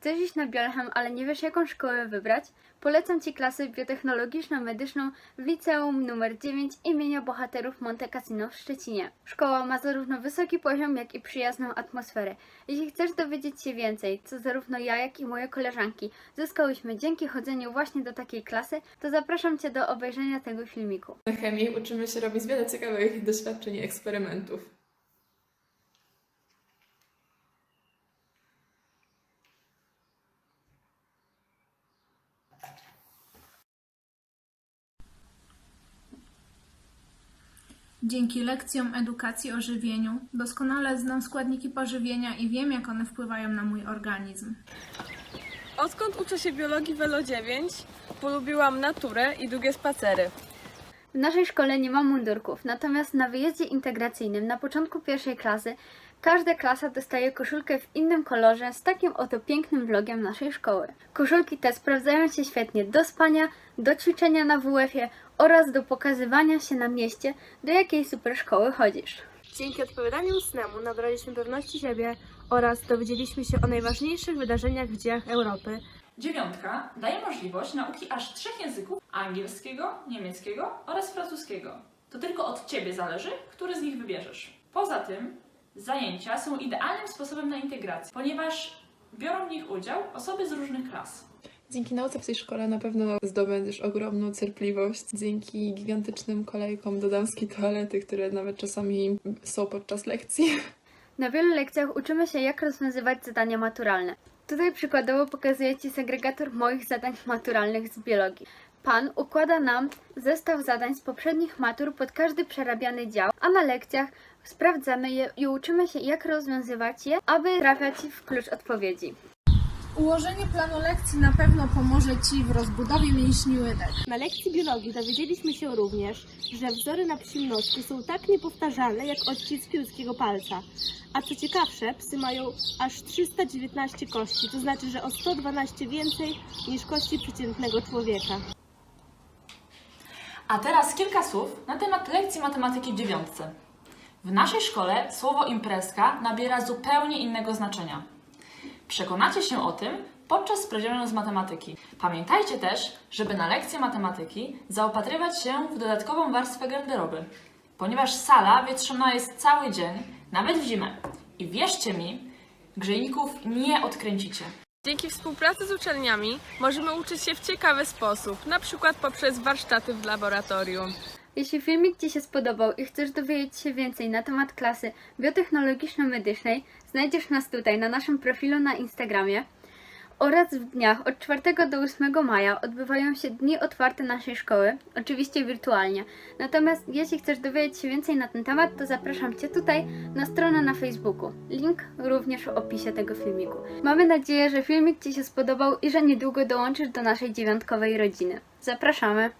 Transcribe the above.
Chcesz iść na Biolchem, ale nie wiesz jaką szkołę wybrać? Polecam Ci klasę biotechnologiczno-medyczną w liceum nr 9 imienia bohaterów Monte Cassino w Szczecinie. Szkoła ma zarówno wysoki poziom, jak i przyjazną atmosferę. Jeśli chcesz dowiedzieć się więcej, co zarówno ja, jak i moje koleżanki zyskałyśmy dzięki chodzeniu właśnie do takiej klasy, to zapraszam Cię do obejrzenia tego filmiku. Na chemii uczymy się robić wiele ciekawych doświadczeń i eksperymentów. Dzięki lekcjom edukacji o żywieniu doskonale znam składniki pożywienia i wiem, jak one wpływają na mój organizm. Odkąd uczę się biologii w ELO 9, polubiłam naturę i długie spacery. W naszej szkole nie ma mundurków, natomiast na wyjeździe integracyjnym na początku pierwszej klasy każda klasa dostaje koszulkę w innym kolorze z takim oto pięknym vlogiem naszej szkoły. Koszulki te sprawdzają się świetnie do spania, do ćwiczenia na WF-ie oraz do pokazywania się na mieście, do jakiej super szkoły chodzisz. Dzięki odpowiadaniu snemu nabraliśmy pewności siebie oraz dowiedzieliśmy się o najważniejszych wydarzeniach w dziejach Europy. Dziewiątka daje możliwość nauki aż trzech języków: angielskiego, niemieckiego oraz francuskiego. To tylko od Ciebie zależy, który z nich wybierzesz. Poza tym, zajęcia są idealnym sposobem na integrację, ponieważ biorą w nich udział osoby z różnych klas. Dzięki nauce w tej szkole na pewno zdobędziesz ogromną cierpliwość. Dzięki gigantycznym kolejkom do damskiej toalety, które nawet czasami są podczas lekcji. Na wielu lekcjach uczymy się, jak rozwiązywać zadania maturalne. Tutaj przykładowo pokazuję Ci segregator moich zadań maturalnych z biologii. Pan układa nam zestaw zadań z poprzednich matur pod każdy przerabiany dział, a na lekcjach sprawdzamy je i uczymy się, jak rozwiązywać je, aby trafiać w klucz odpowiedzi. Ułożenie planu lekcji na pewno pomoże Ci w rozbudowie mięśni łydek. Na lekcji biologii dowiedzieliśmy się również, że wzory na nóżku są tak niepowtarzalne jak odciski ludzkiego palca. A co ciekawsze, psy mają aż 319 kości, to znaczy, że o 112 więcej niż kości przeciętnego człowieka. A teraz kilka słów na temat lekcji matematyki w dziewiątce. W naszej szkole słowo imprezka nabiera zupełnie innego znaczenia. Przekonacie się o tym podczas sprawdzianu z matematyki. Pamiętajcie też, żeby na lekcję matematyki zaopatrywać się w dodatkową warstwę garderoby, ponieważ sala wietrzona jest cały dzień, nawet w zimę. I wierzcie mi, grzejników nie odkręcicie. Dzięki współpracy z uczelniami możemy uczyć się w ciekawy sposób, na przykład poprzez warsztaty w laboratorium. Jeśli filmik Ci się spodobał i chcesz dowiedzieć się więcej na temat klasy biotechnologiczno-medycznej, znajdziesz nas tutaj na naszym profilu na Instagramie oraz w dniach od 4 do 8 maja odbywają się dni otwarte naszej szkoły, oczywiście wirtualnie. Natomiast jeśli chcesz dowiedzieć się więcej na ten temat, to zapraszam Cię tutaj na stronę na Facebooku. Link również w opisie tego filmiku. Mamy nadzieję, że filmik Ci się spodobał i że niedługo dołączysz do naszej dziewiątkowej rodziny. Zapraszamy!